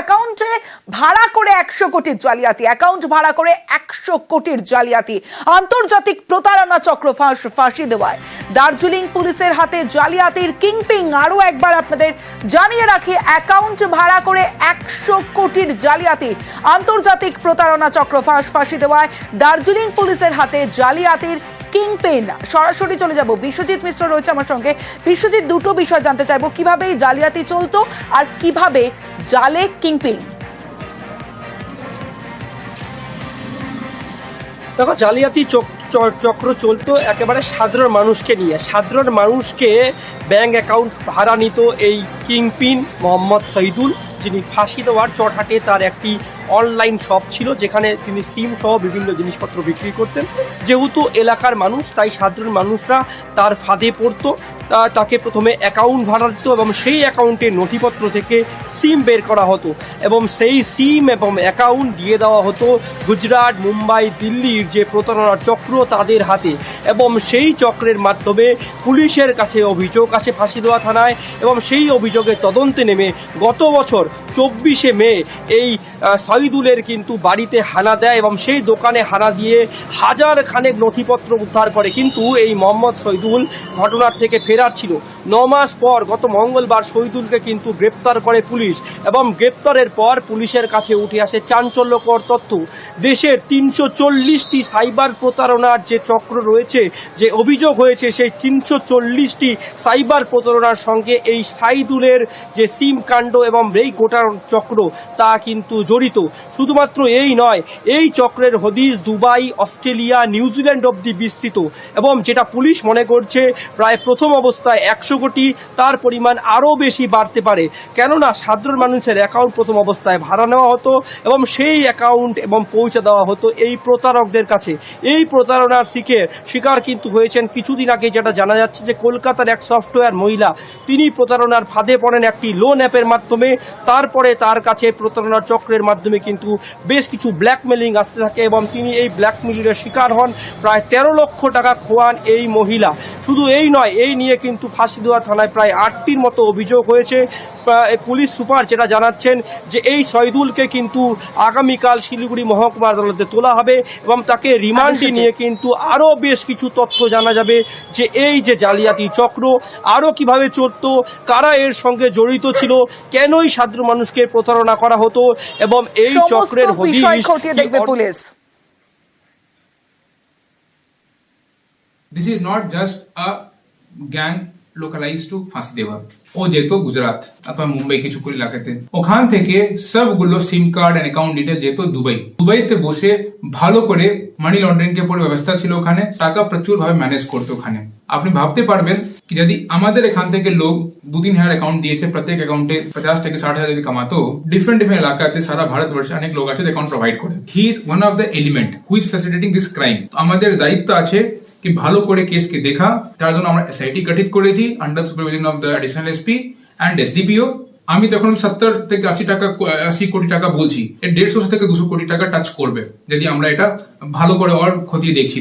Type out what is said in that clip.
অ্যাকাউন্টে ভাড়া করে একশো কোটির জালিয়াতি অ্যাকাউন্ট ভাড়া করে একশো কোটির জালিয়াতি। আন্তর্জাতিক প্রতারণা চক্র ফাঁস, ফাঁসি দেওয়ায়। দার্জিলিং পুলিশের হাতে জালিয়াতির কিংপিং। আরও একবার আপনাদের জানিয়ে রাখি অ্যাকাউন্ট ভাড়া করে একশো কোটির জালিয়াতি। আন্তর্জাতিক প্রতারণা চক্র ফাঁস, ফাঁসি দেওয়ায় দার্জিলিং পুলিশের হাতে জালিয়াতির কিংপেন সরাসরি চলে যাব। বিশ্বজিৎ মিশ্র রয়েছে আমার সঙ্গে। বিশ্বজিৎ, দুটো বিষয় জানতে চাইব। কীভাবে এই জালিয়াতি চলতো আর কীভাবে জালে কিংপিং। দেখো, জালিয়াতি চক্র চলতো একেবারে সাধারণ মানুষকে নিয়ে। সাধারণ মানুষকে ব্যাংক অ্যাকাউন্ট ভাড়া নিত এই কিংপিন মোহাম্মদ শহীদুল যিনি ফাঁসি দেওয়ার চটহাটে তার একটি অনলাইন শপ ছিল, যেখানে তিনি সিম সহ বিভিন্ন জিনিসপত্র বিক্রি করতেন। যেহেতু এলাকার মানুষ, তাই সাধারণ মানুষরা তার ফাঁদে পড়তো। তাকে প্রথমে অ্যাকাউন্ট ভাড়া দিত এবং সেই অ্যাকাউন্টের নথিপত্র থেকে সিম বের করা হতো এবং সেই সিম এবং অ্যাকাউন্ট দিয়ে দেওয়া হতো গুজরাট, মুম্বাই, দিল্লির যে প্রতারণার চক্র তাদের হাতে এবং সেই চক্রের মাধ্যমে পুলিশের কাছে অভিযোগ আসে ফাঁসিদোয়া থানায় এবং সেই অভিযোগের তদন্তে নেমে গত বছর চব্বিশে মে এই শহীদুলের কিন্তু বাড়িতে হানা দেয় এবং সেই দোকানে হানা দিয়ে হাজার খানেক নথিপত্র উদ্ধার করে। কিন্তু এই মোহাম্মদ শহীদুল ঘটনার থেকে ফেরার ছিল। ন মাস পর গত মঙ্গলবার শহীদুলকে কিন্তু গ্রেপ্তার করে পুলিশ এবং গ্রেপ্তারের পর পুলিশের কাছে উঠে আসে চাঞ্চল্যকর তথ্য। দেশের তিনশো চল্লিশটি সাইবার প্রতারণার যে চক্র রয়েছে, যে অভিযোগ হয়েছে, সেই তিনশো চল্লিশটি সাইবার প্রতারণার সঙ্গে এই সাইদুলের যে সিম কাণ্ড এবং এই গোটা চক্র, তা কিন্তু জড়িত। শুধুমাত্র এই নয়, এই চক্রের হদিস দুবাই, অস্ট্রেলিয়া, নিউজিল্যান্ড অবধি বিস্তৃত এবং যেটা পুলিশ মনে করছে, প্রায় প্রথম অবস্থায় একশো কোটি, তার পরিমাণ আরও বেশি বাড়তে পারে। কেননা সাধারণ মানুষের অ্যাকাউন্ট প্রথম অবস্থায় ভাড়া নেওয়া হতো এবং সেই অ্যাকাউন্ট এবং পৌঁছে দেওয়া হতো এই প্রতারকদের কাছে। এই প্রতারণার শিখে শিকার কিন্তু হয়েছেন কিছুদিন আগে যেটা জানা যাচ্ছে যে কলকাতার এক সফটওয়্যার মহিলা, তিনি প্রতারণার ফাঁদে পড়েন একটি লোন অ্যাপের মাধ্যমে। তারপরে তার কাছে প্রতারণার চক্রের মাধ্যমে কিন্তু বেশ কিছু ব্ল্যাকমেলিং আসতে থাকে এবং তিনি এই ব্ল্যাকমেলিংয়ের শিকার হন। প্রায় তেরো লক্ষ টাকা খোয়ান এই মহিলা। শুধু এই নয় এই নিয়ে কিন্তু ফাঁসিদোয়া থানায় প্রায় আটটির মতো অভিযোগ হয়েছে। পুলিশ সুপার যেটা জানাচ্ছেন যে এই শহীদুলকে কিন্তু আগামীকাল শিলিগুড়ি মহকুমা আদালতে তোলা হবে এবং তাকে রিমান্ডে নিয়ে কিন্তু আরও বেশ কিছু তথ্য জানা যাবে যে এই যে জালিয়াতি চক্র আরও কীভাবে চলতো কারা এর সঙ্গে জড়িত ছিল কেনই সাধারণ মানুষকে প্রতারণা করা হতো এবং এই চক্রের হদিশ দেখবে police. This is not just a gang localized to ফাঁসি দেওয়া ও যেত গুজরাট অথবা মুম্বাই কিছু এলাকাতে ওখান থেকে সবগুলো SIM card and account detail যেত দুবাই। দুবাইতে বসে ভালো করে মানি লন্ডারিং কে পুরো ব্যবস্থা ছিল ওখানে, টাকা প্রচুর ভাবে ম্যানেজ করতো ওখানে। আপনি ভাবতে পারবেন কি যদি আমাদের এখান থেকে লোক দু তিন হাজার অ্যাকাউন্ট দিয়েছে, প্রত্যেক অ্যাকাউন্টে পঞ্চাশ থেকে ষাট হাজার যদি কামাতো ডিফারেন্ট ডিফারেন্ট এলাকাতে সারা ভারতবর্ষে অনেক লোক আছে অ্যাকাউন্ট প্রোভাইড করে। He is one of the element who is facilitating this crime আমাদের দায়িত্ব আছে কি ভালো করে কেসকে দেখা, তার জন্য আমরা এসআইটি গঠিত করেছি under supervision of the additional SP and SDPO আমি তখন সত্তর থেকে আশি টাকা, আশি কোটি টাকা বলছি দেড়শো থেকে দুশো কোটি টাকা টাচ করবে, যদি আমরা এটা ভালো করে ওর খতিয়ে দেখছি